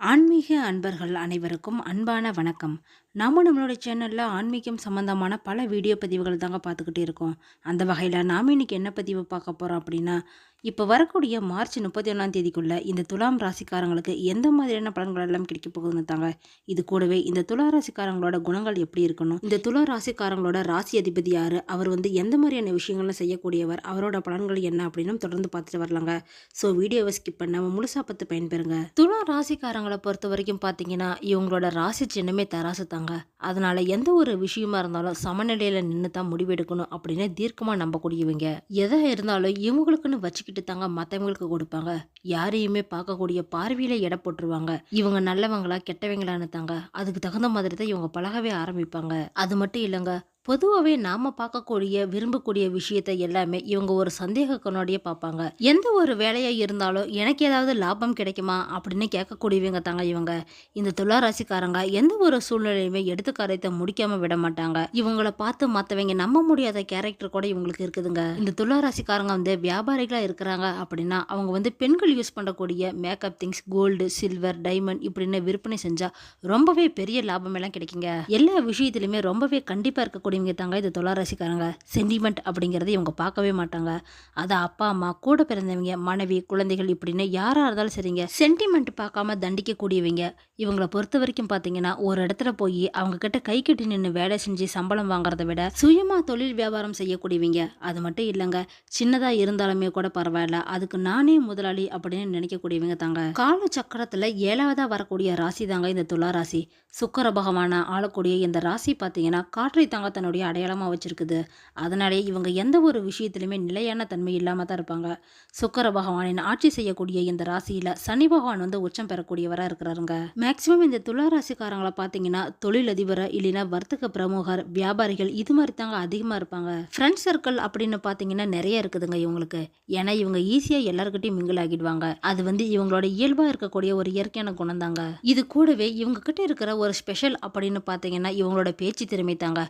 ஆன்மீக அன்பர்கள் அனைவருக்கும் அன்பான வணக்கம். நாம நம்மளோட சேனலில் ஆன்மீகம் சம்மந்தமான பல வீடியோ பதிவுகள் தாங்க பார்த்துக்கிட்டே இருக்கோம். அந்த வகையில் நாம் இன்னைக்கு என்ன பதிவு பார்க்க போகிறோம் அப்படின்னா இப்போ வரக்கூடிய மார்ச் முப்பத்தி ஒன்றாம் தேதிக்குள்ளே இந்த துலாம் ராசிக்காரங்களுக்கு எந்த மாதிரியான பலன்கள் எல்லாம் கிடைக்க போகுதுன்னு தாங்க? இது கூடவே இந்த துலா ராசிக்காரங்களோட குணங்கள் எப்படி இருக்கணும்? இந்த துலா ராசிக்காரங்களோட ராசி அதிபதி யார்? அவர் வந்து எந்த மாதிரியான விஷயங்கள்லாம் செய்யக்கூடியவர்? அவரோட பலன்கள் என்ன அப்படின்னு தொடர்ந்து பார்த்துட்டு வரலாங்க. ஸோ வீடியோவை ஸ்கிப் பண்ணாமல் முழுசா பார்த்து பயன்பெறுங்க. துலா ராசிக்காரங்களை பொறுத்த வரைக்கும் பார்த்தீங்கன்னா இவங்களோட ராசி சின்னமே தராசு தாங்க. அதனால் எந்த ஒரு விஷயமா இருந்தாலும் சமநிலையில் நின்று தான் முடிவெடுக்கணும் அப்படின்னு தீர்க்கமாக நம்பக்கூடியவங்க. எதை இருந்தாலும் இவங்களுக்குன்னு வச்சுக்கிட்டு தாங்க மற்றவங்களுக்கு கொடுப்பாங்க. யாரையுமே பார்க்கக்கூடிய பார்வையில் எடை போட்டுருவாங்க. இவங்க நல்லவங்களா கெட்டவங்களான்னு தாங்க. அதுக்கு தகுந்த மாதிரி தான் இவங்க பழகவே ஆரம்பிப்பாங்க. அது மட்டும் இல்லைங்க பொதுவாகவே நாம் பார்க்கக்கூடிய விரும்பக்கூடிய விஷயத்தை எல்லாமே இவங்க ஒரு சந்தேக கண்ணோடியே பார்ப்பாங்க. எந்த ஒரு வேலையாக இருந்தாலும் எனக்கு ஏதாவது லாபம் கிடைக்குமா அப்படின்னு கேட்கக்கூடியவங்க தாங்க இவங்க. இந்த துளாராசிக்காரங்க எந்த ஒரு சூழ்நிலையுமே எடுத்து காரியத்தை முடிக்காமல் விட மாட்டாங்க. இவங்கள பார்த்து மற்றவங்க நம்ப முடியாத கேரக்டர் கூட இவங்களுக்கு இருக்குதுங்க. இந்த துளாராசிக்காரங்க வந்து வியாபாரிகளாக இருக்கிறாங்க அப்படின்னா அவங்க வந்து பெண்கள் யூஸ் பண்ணக்கூடிய makeup things gold silver diamond இப்படின்னு விற்பனை செஞ்சால் ரொம்பவே பெரிய லாபம் எல்லாம் கிடைக்குங்க. எல்லா விஷயத்துலையுமே ரொம்பவே கண்டிப்பாக இருக்கக்கூடிய இருக்கக்கூடியவங்க தாங்க இது துளாராசிக்காரங்க சென்டிமெண்ட் அப்படிங்கறத இவங்க பார்க்கவே மாட்டாங்க. அது அப்பா அம்மா கூட பிறந்தவங்க மனைவி குழந்தைகள் இப்படின்னு யாராக இருந்தாலும் சரிங்க சென்டிமெண்ட் பார்க்காம தண்டிக்கக்கூடியவங்க. இவங்கள பொறுத்த வரைக்கும் பார்த்தீங்கன்னா ஒரு இடத்துல போய் அவங்க கிட்ட கை கட்டி நின்று வேலை செஞ்சு சம்பளம் வாங்குறத விட சுயமாக தொழில் வியாபாரம் செய்யக்கூடியவங்க. அது மட்டும் இல்லைங்க சின்னதாக இருந்தாலுமே கூட பரவாயில்ல அதுக்கு நானே முதலாளி அப்படின்னு நினைக்கக்கூடியவங்க தாங்க. கால சக்கரத்தில் ஏழாவதாக வரக்கூடிய ராசி தாங்க இந்த துலா ராசி. சுக்கர பகவான ஆளக்கூடிய இந்த ராசி பார்த்தீங்கன்னா காற்றை தாங்க தன்னுடைய அடையாளமா வச்சிருக்குது. அதனாலே இவங்க எந்த ஒரு விஷயத்திலுமே நிலையான தன்மை இல்லாமல் தான் இருப்பாங்க. சுக்கர பகவானின் ஆட்சி செய்யக்கூடிய இந்த ராசியில சனி பகவான் வந்து உச்சம் பெறக்கூடியவரா இருக்கிறாருங்க. மேக்சிமம் இந்த துலா ராசிக்காரங்களை பார்த்தீங்கன்னா தொழிலதிபரை இல்லைன்னா வர்த்தக பிரமுகர் வியாபாரிகள் இது மாதிரி தாங்க அதிகமா இருப்பாங்க. ஃப்ரெண்ட் சர்க்கிள் அப்படின்னு பார்த்தீங்கன்னா நிறைய இருக்குதுங்க இவங்களுக்கு. ஏன்னா இவங்க ஈஸியா எல்லாருக்கிட்டையும் மிங்கிள் ஆகிடுவாங்க. அது வந்து இவங்களோட இயல்பாக இருக்கக்கூடிய ஒரு இயற்கையான குணம் தாங்க இது கூடவே இவங்க கிட்ட இருக்கிற ஒரு ஸ்பெஷல் அப்படின்னு பார்த்தீங்கன்னா இவங்களோட பேச்சு திறமை தாங்க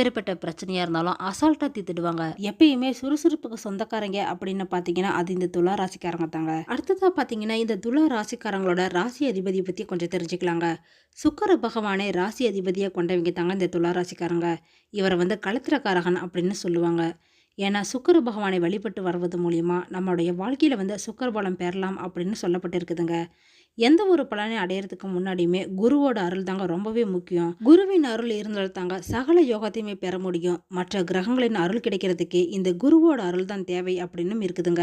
எப்பேற்பட்ட பிரச்சனையாக இருந்தாலும் அசால்ட்டாக தீர்த்துடுவாங்க. எப்பயுமே சுறுசுறுப்புக்கு சொந்தக்காரங்க அப்படின்னு பார்த்தீங்கன்னா அது இந்த துலா ராசிக்காரங்க தாங்க. அடுத்ததாக பார்த்தீங்கன்னா இந்த துலா ராசிக்காரங்களோட ராசி அதிபதியை பற்றி கொஞ்சம் தெரிஞ்சுக்கலாங்க. சுக்கர பகவானே ராசி அதிபதியாக கொண்டவங்க தாங்க இந்த துலா ராசிக்காரங்க. இவரை வந்து களத்திரக்காரகன் அப்படின்னு சொல்லுவாங்க. ஏன்னா சுக்கர பகவானை வழிபட்டு வருவது மூலியமாக நம்மளுடைய வாழ்க்கையில் வந்து சுக்கர பலம் பெறலாம் அப்படின்னு சொல்லப்பட்டிருக்குதுங்க. எந்த ஒரு பலனை அடையிறதுக்கு முன்னாடியுமே குருவோட அருள் தாங்க ரொம்பவே முக்கியம். குருவின் அருள் இருந்தால் தாங்க சகல யோகத்தையுமே பெற முடியும். மற்ற கிரகங்களின் அருள் கிடைக்கிறதுக்கு இந்த குருவோட அருள் தான் தேவை அப்படின்னும் இருக்குதுங்க.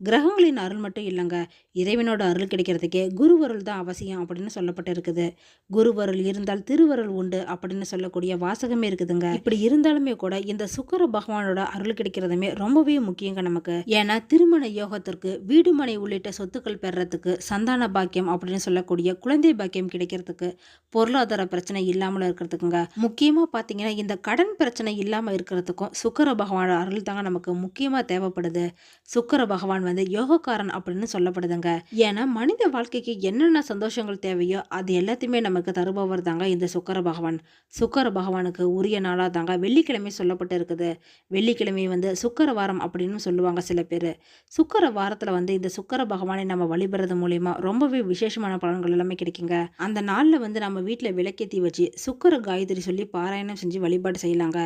கிரகங்களின் அருள் மட்டும் இல்லைங்க இறைவனோட அருள் கிடைக்கிறதுக்கே குருவருள் தான் அவசியம் அப்படின்னு சொல்லப்பட்டு இருக்குது குருவருள் இருந்தால் திருவருள் உண்டு அப்படின்னு சொல்லக்கூடிய வாசகமே இருக்குதுங்க. இப்படி இருந்தாலுமே கூட இந்த சுக்கர பகவானோட அருள் கிடைக்கிறதுமே ரொம்பவே முக்கியங்க நமக்கு. ஏன்னா திருமண யோகத்திற்கு வீடுமனை உள்ளிட்ட சொத்துக்கள் பெறத்துக்கு சந்தான பாக்கியம் அப்படின்னு சொல்லக்கூடிய குழந்தை பாக்கியம் கிடைக்கிறதுக்கு பொருளாதார பிரச்சனை இல்லாமல் இருக்கிறதுக்குங்க. முக்கியமாக பார்த்தீங்கன்னா இந்த கடன் பிரச்சனை இல்லாமல் இருக்கிறதுக்கும் சுக்கர பகவான் அருள் தாங்க நமக்கு முக்கியமாக தேவைப்படுது. சுக்கர பகவான் வந்து யோகக்காரன் அப்படின்னு சொல்லப்படுதுங்க. ஏன்னா மனித வாழ்க்கைக்கு என்னென்ன சந்தோஷங்கள் தேவையோ அது எல்லாத்தையுமே நமக்கு தருபவர் தாங்க இந்த சுக்கர பகவான். சுக்கர பகவானுக்கு உரிய நாளாக தாங்க வெள்ளிக்கிழமை சொல்லப்பட்டு இருக்குது. வெள்ளிக்கிழமை வந்து சுக்கர வாரம் அப்படின்னு சொல்லுவாங்க சில பேர். சுக்கர வாரத்தில் வந்து இந்த சுக்கர பகவானை நம்ம வழிபடுறது மூலயமா ரொம்பவே விசேஷமான பலன்கள் எல்லாமே கிடைக்குங்க. அந்த நாளில் வந்து நம்ம வீட்டில் விளக்கேற்றி வச்சு சுக்கர காயத்ரி சொல்லி பாராயணம் செஞ்சு வழிபாடு செய்யலாங்க.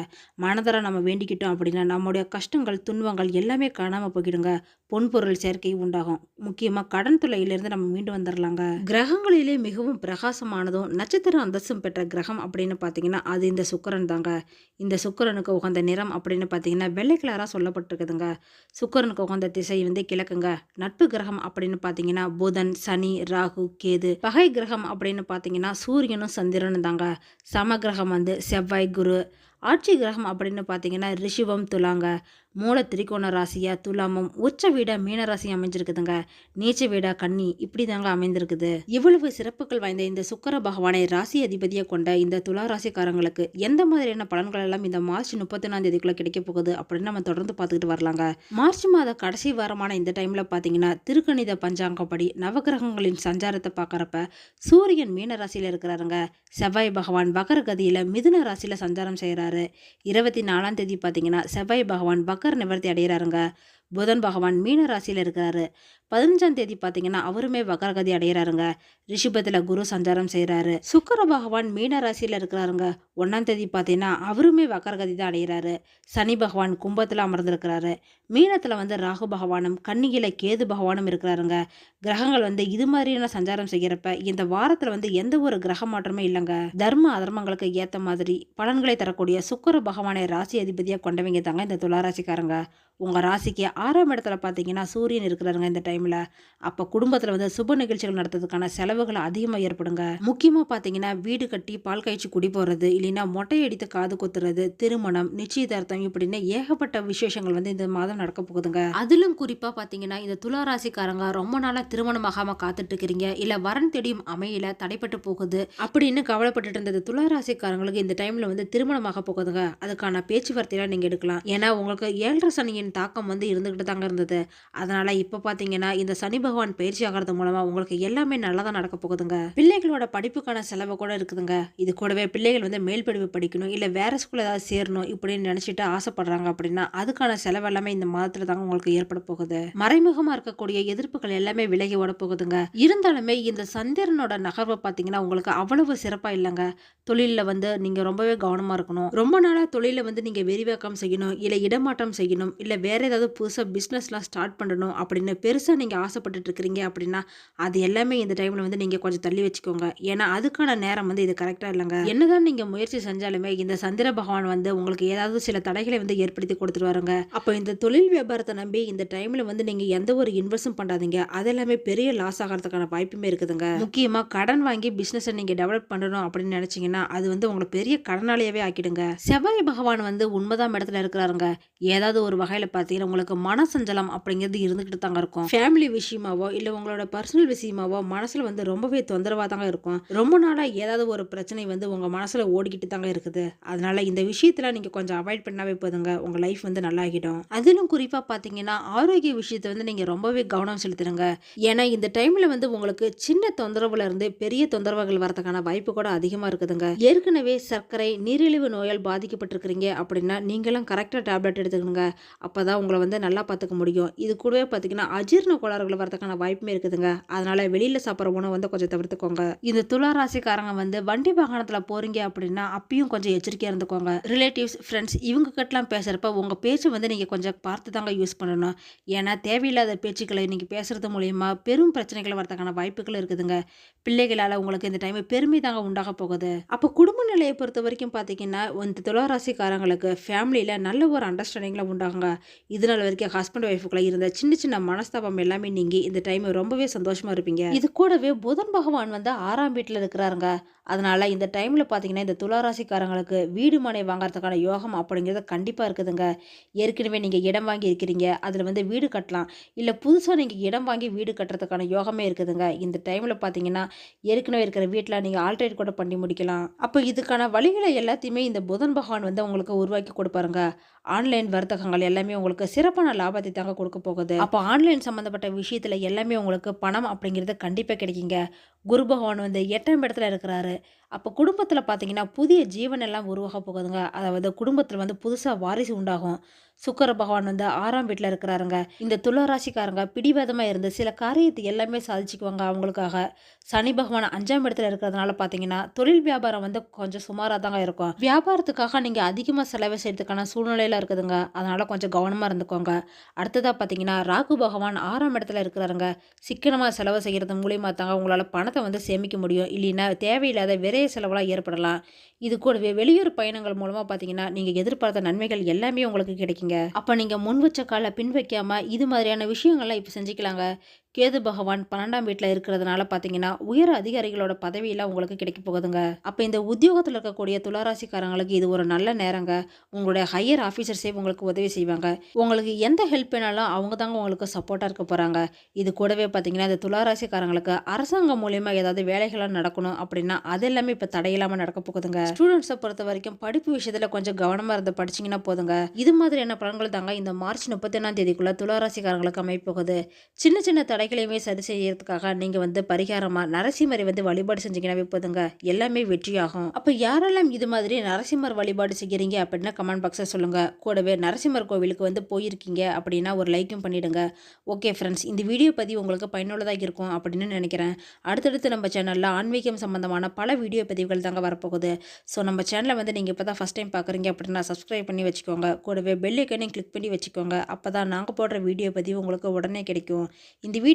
மனதர நம்ம வேண்டிக்கிட்டோம் அப்படின்னா நம்முடைய கஷ்டங்கள் துன்பங்கள் எல்லாமே காணாமல் போய்கிடுங்க பொன்பொருள் சேர்க்கை உண்டாகும். முக்கியமாக கடன் தொல்லையிலிருந்து நம்ம மீண்டு வந்துடலாங்க கிரகங்களிலே மிகவும் பிரகாசமானதும் நட்சத்திர அந்தஸ்தும் பெற்ற கிரகம் அப்படின்னு பார்த்தீங்கன்னா அது இந்த சுக்கரன் தாங்க. இந்த சுக்கரனுக்கு உகந்த நிறம் அப்படின்னு பார்த்தீங்கன்னா வெள்ளை கலராக சொல்லப்பட்டிருக்குதுங்க. சுக்கரனுக்கு உகந்த திசை வந்து கிழக்குங்க. நட்பு கிரகம் அப்படின்னு பார்த்தீங்கன்னா புதன் சனி ராகு கேது பகை கிரகம் அப்படின்னு பார்த்தீங்கன்னா சூரியனும் சந்திரனும் தாங்க. சம கிரகம் வந்து செவ்வாய் குரு. ஆட்சி கிரகம் அப்படின்னு பார்த்தீங்கன்னா ரிஷிவம் துலாங்க. மூல திரிகோண ராசியா துலாமும் உச்ச வீடா மீனராசி அமைஞ்சிருக்குதுங்க. நீச்ச வீடா கன்னி இப்படி தாங்க அமைந்திருக்குது. இவ்வளவு சிறப்புகள் வாய்ந்த இந்த சுக்கர பகவானை ராசி அதிபதியை கொண்ட இந்த துலா ராசிக்காரங்களுக்கு எந்த மாதிரியான பலன்கள் எல்லாம் இந்த மார்ச் முப்பத்தி தேதிக்குள்ள கிடைக்க போகுது அப்படின்னு நம்ம தொடர்ந்து பார்த்துக்கிட்டு வரலாங்க. மார்ச் மாத கடைசி வாரமான இந்த டைம்ல பார்த்தீங்கன்னா திருக்கணித பஞ்சாங்கப்படி நவகிரகங்களின் சஞ்சாரத்தை பார்க்குறப்ப சூரியன் மீன ராசியில் இருக்கிறாருங்க. செவ்வாய் பகவான் வகர கதியில் மிதுன ராசியில் சஞ்சாரம் செய்கிறாரு இருபத்தி நாலாம் தேதி பார்த்தீங்கன்னா செவ்வாய் பகவான் வக்கர நிவர்த்தி அடைகிறாருங்க. புதன் பகவான் மீன ராசியில் இருக்கிறாரு. பதினஞ்சாம் தேதி பார்த்தீங்கன்னா அவருமே வக்கரகதி அடைகிறாருங்க ரிஷிபத்தில் குரு சஞ்சாரம் செய்கிறாரு சுக்கர பகவான் மீன ராசியில் இருக்கிறாருங்க. ஒன்றாம் தேதி பார்த்தீங்கன்னா அவருமே வக்கரகதி தான் அடைகிறாரு சனி பகவான் கும்பத்தில் அமர்ந்திருக்கிறாரு. மீனத்தில் வந்து ராகு பகவானும் கன்னிகையில் கேது பகவானும் இருக்கிறாருங்க. கிரகங்கள் வந்து இது மாதிரியான சஞ்சாரம் செய்கிறப்ப இந்த வாரத்தில் வந்து எந்த ஒரு கிரக மாற்றமே இல்லைங்க. தர்ம அதர்மங்களுக்கு ஏற்ற மாதிரி பலன்களை தரக்கூடிய சுக்கர பகவானை ராசி அதிபதியாக கொண்டவங்க தாங்க இந்த துளாராசிக்காரங்க. உங்கள் ராசிக்கு ஆறாம் இடத்துல பார்த்தீங்கன்னா சூரியன் இருக்கிறாருங்க இந்த டைமில் அப்போ குடும்பத்தில் வந்து சுப நிகழ்ச்சிகள் நடத்துறதுக்கான செலவுகள் அதிகமாக ஏற்படுங்க. முக்கியமாக பார்த்தீங்கன்னா வீடு கட்டி பால் காய்ச்சி குடி போகிறது இல்லைன்னா மொட்டை அடித்து காது குத்துறது திருமணம் நிச்சயதார்த்தம் இப்படின்னு ஏகப்பட்ட விசேஷங்கள் வந்து இந்த மாதம் நடக்க போகுதுங்க. அதிலும் குறிப்பாக பார்த்தீங்கன்னா இந்த துளாராசிக்காரங்க ரொம்ப நாளாக திருமணமாகாமல் காத்துட்டு இருக்கிறீங்க இல்லை வரன் தேடியும் அமையல தடைப்பட்டு போகுது அப்படின்னு கவலைப்பட்டுட்டு இருந்தது துளாராசிக்காரங்களுக்கு இந்த டைமில் வந்து திருமணமாக போகுதுங்க. அதுக்கான பேச்சுவார்த்தையெல்லாம் நீங்கள் எடுக்கலாம். ஏன்னா உங்களுக்கு ஏழரை சனியின் தாக்கம் வந்து இருந்துக்கிட்டு தாங்க இருந்தது. அதனால இப்போ பார்த்தீங்கன்னா இந்த சனி பகவான் பயிற்சி ஆகிறது மூலமாக உங்களுக்கு எல்லாமே நல்லதா நடக்க போகுதுங்க. பிள்ளைகளோட படிப்புக்கான செலவு கூட இருக்குதுங்க. இது கூடவே பிள்ளைகள் வந்து மேல் படிப்பு படிக்கணும் இல்லை வேறு ஸ்கூல் ஏதாவது சேரணும் இப்படின்னு நினச்சிட்டு ஆசைப்படுறாங்க அப்படின்னா அதுக்கான செலவு எல்லாமே இந்த மாதத்தில் தாங்க உங்களுக்கு ஏற்பட போகுது. மறைமுகமாக இருக்கக்கூடிய எதிர்ப்புகள் எல்லாமே விலகி ஓட போகுதுங்க. இருந்தாலுமே இந்த சந்திரனோட நகர்வை பார்த்தீங்கன்னா உங்களுக்கு அவ்வளவு சிறப்பாக இல்லைங்க. தொழிலில் வந்து நீங்கள் ரொம்பவே கவனமாக இருக்கணும். ரொம்ப நாளாக தொழிலில் வந்து நீங்கள் விரிவாக்கம் செய்யணும் இல்லை இடமாற்றம் செய்யணும் இல்லை வேறு ஏதாவது புதுசாக பிஸ்னஸ்லாம் ஸ்டார்ட் பண்ணணும் அப்படின்னு பெருசாக நீங்கள் ஆசைப்பட்டுட்டு இருக்கிறீங்க அப்படின்னா அது எல்லாமே இந்த டைமில் வந்து நீங்கள் கொஞ்சம் தள்ளி வச்சுக்கோங்க. ஏன்னா அதுக்கான நேரம் வந்து இது கரெக்டாக இல்லைங்க. என்னதான் நீங்கள் முயற்சி செஞ்சாலுமே இந்த சந்திர பகவான் வந்து உங்களுக்கு ஏதாவது சில தடைகளை வந்து ஏற்படுத்தி கொடுத்துருவாருங்க. அப்போ இந்த தொழில் வியாபாரத்தை நம்பி இந்த டைமில் வந்து நீங்கள் எந்த ஒரு இன்வெஸ்டும் பண்ணாதீங்க. அதெல்லாமே பெரிய லாஸ் ஆகிறதுக்கான வாய்ப்புமே இருக்குதுங்க. முக்கியமாக கடன் வாங்கி பிஸ்னஸை நீங்கள் டெவலப் பண்ணணும் அப்படின்னு நினச்சிங்கன்னா அது வந்து உங்களை பெரிய கடனாளியாகவே ஆக்கிடுங்க. செவ்வாய் பகவான் வந்து உண்மைதான் இடத்துல இருக்கிறாருங்க. ஏதாவது ஒரு வகையில் பார்த்தீங்கன்னா உங்களுக்கு மனசஞ்சலம் அப்படிங்கிறது இருந்துகிட்டு தாங்க இருக்கும். ஃபேமிலி விஷயமாவோ இல்லை உங்களோட பர்சனல் விஷயமாவோ மனசில் வந்து ரொம்பவே தொந்தரவாக தாங்க இருக்கும். ரொம்ப நாளாக ஏதாவது ஒரு பிரச்சனை வந்து உங்கள் மனசில் ஓடிக்கிட்டு தாங்க இருக்குது. அதனால இந்த விஷயத்தில் நீங்கள் கொஞ்சம் அவாய்ட் பண்ணாவே போதுங்க. உங்கள் லைஃப் வந்து நல்லாகிடும். அதிலும் குறிப்பாக பார்த்தீங்கன்னா ஆரோக்கிய விஷயத்தை வந்து நீங்கள் ரொம்பவே கவனம் செலுத்துறங்க ஏன்னா இந்த டைமில் வந்து உங்களுக்கு சின்ன தொந்தரவுல இருந்து பெரிய தொந்தரவுகள் வரதுக்கான வாய்ப்பு கூட அதிகமாக இருக்குதுங்க. ஏற்கனவே சர்க்கரை நீரிழிவு நோயால் பாதிக்கப்பட்டிருக்கிறீங்க அப்படின்னா நீங்களும் கரெக்டாக டேப்லெட் எடுத்துக்கணுங்க. அப்போ அப்போ தான் உங்களை வந்து நல்லா பார்த்துக்க முடியும். இது கூடவே பார்த்தீங்கன்னா அஜீர்ண கோளாறுகள் வரதுக்கான வாய்ப்புமே இருக்குதுங்க. அதனால் வெளியில் சாப்பிட்ற உணவு வந்து கொஞ்சம் தவிர்த்துக்கோங்க. இந்த துளாராசிக்காரங்க வந்து வண்டி வாகனத்தில் போகிறீங்க அப்படின்னா அப்பயும் கொஞ்சம் எச்சரிக்கையாக இருந்துக்கோங்க. ரிலேட்டிவ்ஸ் ஃப்ரெண்ட்ஸ் இவங்க கிட்டலாம் பேசுகிறப்ப உங்கள் பேச்சு வந்து நீங்கள் கொஞ்சம் பார்த்து தாங்க யூஸ் பண்ணணும். ஏன்னா தேவையில்லாத பேச்சுக்களை நீங்கள் பேசுகிறது மூலயமா பெரும் பிரச்சனைகள் வரதுக்கான வாய்ப்புகள் இருக்குதுங்க. பிள்ளைகளால் உங்களுக்கு இந்த டைம் பெருமை தாங்க உண்டாக போகுது. அப்போ குடும்ப நிலையை பொறுத்த வரைக்கும் பார்த்தீங்கன்னா இந்த துளாராசிக்காரங்களுக்கு ஃபேமிலியில் நல்ல ஒரு அண்டர்ஸ்டாண்டிங்கில் உண்டாகுங்க. இது நாள் வரைக்கும் ஹஸ்பண்ட் ஒய்ஃபுக்குள்ள இருந்த சின்ன சின்ன மனஸ்தாபம் எல்லாமே நீங்கள் இந்த டைம் ரொம்பவே சந்தோஷமா இருப்பீங்க. இது கூடவே புதன் பகவான் வந்து ஆறாம் வீட்டில் இருக்கிறாருங்க. அதனால இந்த டைமில் பார்த்தீங்கன்னா இந்த துளாராசிக்காரங்களுக்கு வீடு மனை வாங்குறதுக்கான யோகம் அப்படிங்கிறது கண்டிப்பாக இருக்குதுங்க. ஏற்கனவே நீங்கள் இடம் வாங்கி இருக்கிறீங்க. அதில் வந்து வீடு கட்டலாம். இல்லை புதுசாக நீங்கள் இடம் வாங்கி வீடு கட்டுறதுக்கான யோகமே இருக்குதுங்க. இந்த டைமில் பார்த்தீங்கன்னா ஏற்கனவே இருக்கிற வீட்டில் நீங்கள் ஆல்ட்ரேட் கூட பண்ணி முடிக்கலாம். அப்போ இதுக்கான வழிகளை எல்லாத்தையுமே இந்த புதன் பகவான் வந்து உங்களுக்கு உருவாக்கி கொடுப்பாருங்க. ஆன்லைன் வர்த்தகங்கள் எல்லாமே உங்களுக்கு சிறப்பான லாபத்தை தாங்க கொடுக்க போகுது. அப்போ ஆன்லைன் சம்மந்தப்பட்ட விஷயத்தில் எல்லாமே உங்களுக்கு பணம் அப்படிங்கிறது கண்டிப்பாக கிடைக்குங்க. குரு பகவான் வந்து எட்டாம் இடத்துல இருக்கிறாரு. அப்போ குடும்பத்தில் பார்த்தீங்கன்னா புதிய ஜீவன் எல்லாம் உருவாக போகுதுங்க. அதாவது குடும்பத்தில் வந்து புதுசாக வாரிசு உண்டாகும். சுக்கர பகவான் வந்து ஆறாம் வீட்டில் இருக்கிறாருங்க. இந்த துளராசிக்காரங்க பிடிவாதமாக இருந்து சில காரியத்தை எல்லாமே சாதிச்சுக்குவாங்க அவங்களுக்காக. சனி பகவான் அஞ்சாம் இடத்துல இருக்கிறதுனால பார்த்தீங்கன்னா தொழில் வியாபாரம் வந்து கொஞ்சம் சுமாராக தாங்க இருக்கும். வியாபாரத்துக்காக நீங்கள் அதிகமாக செலவு செய்யறதுக்கான சூழ்நிலையில் இருக்குதுங்க. அதனால் கொஞ்சம் கவனமாக இருந்துக்கோங்க. அடுத்ததாக பார்த்தீங்கன்னா ராகு பகவான் ஆறாம் இடத்துல இருக்கிறாருங்க. சிக்கனமாக செலவு செய்கிறது மூலியமாக தாங்க உங்களால் பணத்தை வந்து சேமிக்க முடியும். இல்லைன்னா தேவையில்லாத விரைய செலவெல்லாம் ஏற்படலாம். இது கூடவே வெளியூர் பயணங்கள் மூலமாக பார்த்தீங்கன்னா நீங்கள் எதிர்பார்த்த நன்மைகள் எல்லாமே உங்களுக்கு கிடைக்குங்க. அப்போ நீங்கள் முன் வச்ச காலை பின் வைக்காமல் இது மாதிரியான விஷயங்கள்லாம் இப்போ செஞ்சுக்கலாங்க. கேது பகவான் பன்னெண்டாம் வீட்டில் இருக்கிறதுனால பார்த்தீங்கன்னா உயர் அதிகாரிகளோட பதவியெல்லாம் உங்களுக்கு கிடைக்க போகுதுங்க. அப்போ இந்த உத்தியோகத்தில் இருக்கக்கூடிய துளாராசிக்காரங்களுக்கு இது ஒரு நல்ல நேரங்க. உங்களுடைய ஹையர் ஆஃபீஸர்ஸே உங்களுக்கு உதவி செய்வாங்க. உங்களுக்கு எந்த ஹெல்ப் வேணாலும் அவங்க தாங்க உங்களுக்கு சப்போர்ட்டாக இருக்க போகிறாங்க இது கூடவே பார்த்தீங்கன்னா இந்த துளாராசிக்காரங்களுக்கு அரசாங்கம் மூலயமா ஏதாவது வேலைகளாக நடக்கணும் அப்படின்னா அது எல்லாமே இப்போ தடையில்லாமல் நடக்க போகுதுங்க. ஸ்டூடெண்ட்ஸை பொறுத்த வரைக்கும் படிப்பு விஷயத்தில் கொஞ்சம் கவனமாக இருந்து படிச்சிங்கன்னா போதுங்க. இது மாதிரியான பலன்கள் தாங்க இந்த மார்ச் முப்பத்தி ஒன்றாம் தேதிக்குள்ளே துளாராசிக்காரங்களுக்கு அமைப்போகுது சின்ன சின்ன தடை தடைகளையுமே சரி செய்யறதுக்காக நீங்கள் வந்து பரிகாரமாக நரசிம்மரை வந்து வழிபாடு செஞ்சீங்கன்னாவே போதுங்க. எல்லாமே வெற்றியாகும். அப்போ யாரெல்லாம் இது மாதிரி நரசிம்மர் வழிபாடு செய்கிறீங்க அப்படின்னா கமெண்ட் பாக்ஸில் சொல்லுங்கள் கூடவே நரசிம்மர் கோவிலுக்கு வந்து போயிருக்கீங்க அப்படின்னா ஒரு லைக்கும் பண்ணிவிடுங்க ஓகே ஃப்ரெண்ட்ஸ் இந்த வீடியோ பதிவு உங்களுக்கு பயனுள்ளதாக இருக்கும் அப்படின்னு நினைக்கிறேன். அடுத்தடுத்து நம்ம சேனலில் ஆன்மீகம் சம்மந்தமான பல வீடியோ பதிவுகள் தாங்க வரப்போகுது. ஸோ நம்ம சேனலை வந்து நீங்கள் இப்போ தான் ஃபஸ்ட் டைம் பார்க்குறீங்க அப்படின்னா சப்ஸ்கிரைப் பண்ணி வச்சுக்கோங்க. கூடவே பெல் ஐக்கனையும் கிளிக் பண்ணி வச்சுக்கோங்க. அப்போ தான் நாங்கள் போடுற வீடியோ பதிவு உங்களுக்கு உடனே கிடைக்கும். இந்த வீடியோ